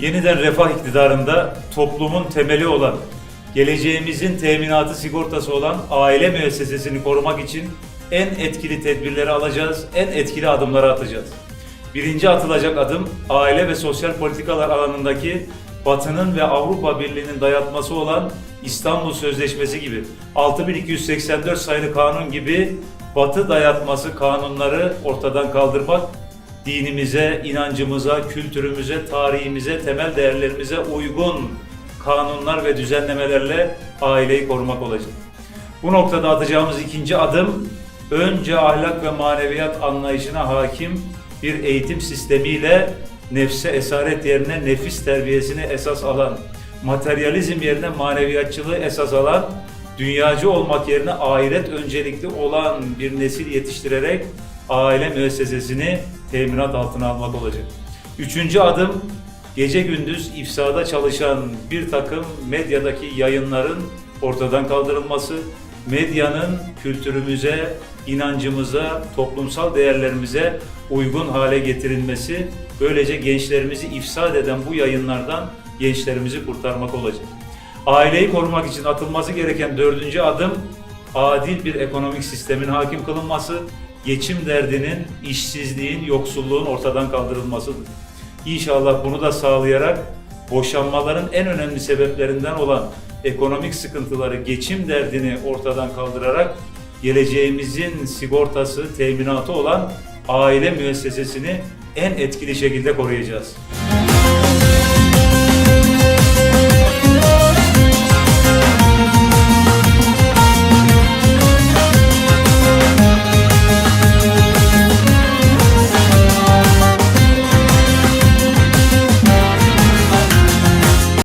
yeniden refah iktidarında toplumun temeli olan, geleceğimizin teminatı sigortası olan aile müessesesini korumak için en etkili tedbirleri alacağız, en etkili adımları atacağız. Birinci atılacak adım aile ve sosyal politikalar alanındaki Batı'nın ve Avrupa Birliği'nin dayatması olan İstanbul Sözleşmesi gibi 6284 sayılı kanun gibi Batı dayatması kanunları ortadan kaldırmak dinimize, inancımıza, kültürümüze, tarihimize, temel değerlerimize uygun kanunlar ve düzenlemelerle aileyi korumak olacak. Bu noktada atacağımız ikinci adım önce ahlak ve maneviyat anlayışına hakim bir eğitim sistemiyle nefse esaret yerine nefis terbiyesini esas alan, materyalizm yerine maneviyatçılığı esas alan, dünyacı olmak yerine ahiret öncelikli olan bir nesil yetiştirerek aile müessesesini teminat altına almak olacak. Üçüncü adım gece gündüz ifsada çalışan bir takım medyadaki yayınların ortadan kaldırılması, medyanın kültürümüze, inancımıza, toplumsal değerlerimize uygun hale getirilmesi, böylece gençlerimizi ifsad eden bu yayınlardan gençlerimizi kurtarmak olacak. Aileyi korumak için atılması gereken dördüncü adım adil bir ekonomik sistemin hakim kılınması, geçim derdinin, işsizliğin, yoksulluğun ortadan kaldırılmasıdır. İnşallah bunu da sağlayarak boşanmaların en önemli sebeplerinden olan ekonomik sıkıntıları, geçim derdini ortadan kaldırarak geleceğimizin sigortası, teminatı olan aile müessesesini en etkili şekilde koruyacağız.